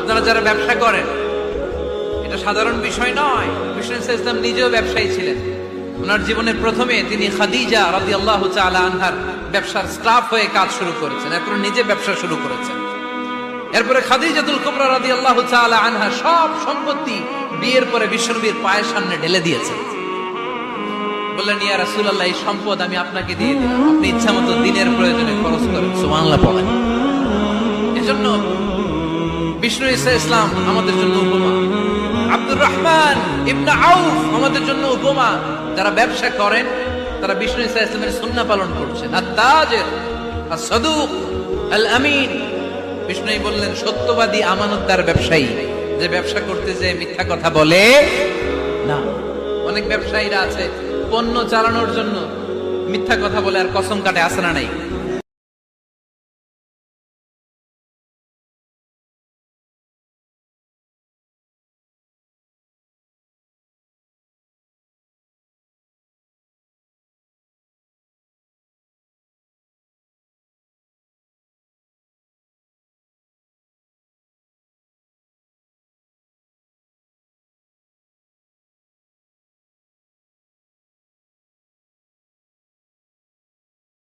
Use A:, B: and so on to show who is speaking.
A: আপনারা যারা ব্যবসা করেন, এটা সাধারণ বিষয় নয়। বিষ্ণু ইসলাম নিজেও ব্যবসায়ী ছিলেন। ওনার জীবনের প্রথমে তিনি খাদিজা রাদি আল্লাহ আনহার ব্যবসার স্টাফ হয়ে কাজ শুরু করেছেন। এরপর নিজে ব্যবসা শুরু করেছেন। এরপরে খাদিজাতুল কুবরা রাদি আল্লাহ আনহা সব সম্পত্তি বিয়ের পরে বিশ্বনবীর পায়ের সামনে ঢেলে দিয়েছেন বললেন, ইয়া রাসূলুল্লাহ, এই সম্পদ আমি আপনাকে দিয়ে দিলাম। আপনি ইচ্ছা দিনের প্রয়োজনে খরচ করেন। সুবহানাল্লাহ এজন্য বিষ্ণু ইসা ইসলাম আমাদের জন্য উপমা। আব্দুর রহমান ইবনে আউফ আমাদের জন্য উপমা। যারা ব্যবসা করেন, তারা বিষ্ণু ইসা ইসলামের সুন্নাহ পালন করছেন। আর তাজের, আর সদুক, আল আমিন বিষ্ণুই বললেন, সত্যবাদী আমানতদার ব্যবসায়ী। যে ব্যবসা করতে যে মিথ্যা কথা বলে, না। অনেক ব্যবসায়ীরা আছে, পণ্য চালানোর জন্য মিথ্যা কথা বলে আর কসম কাটে আসে না নাই?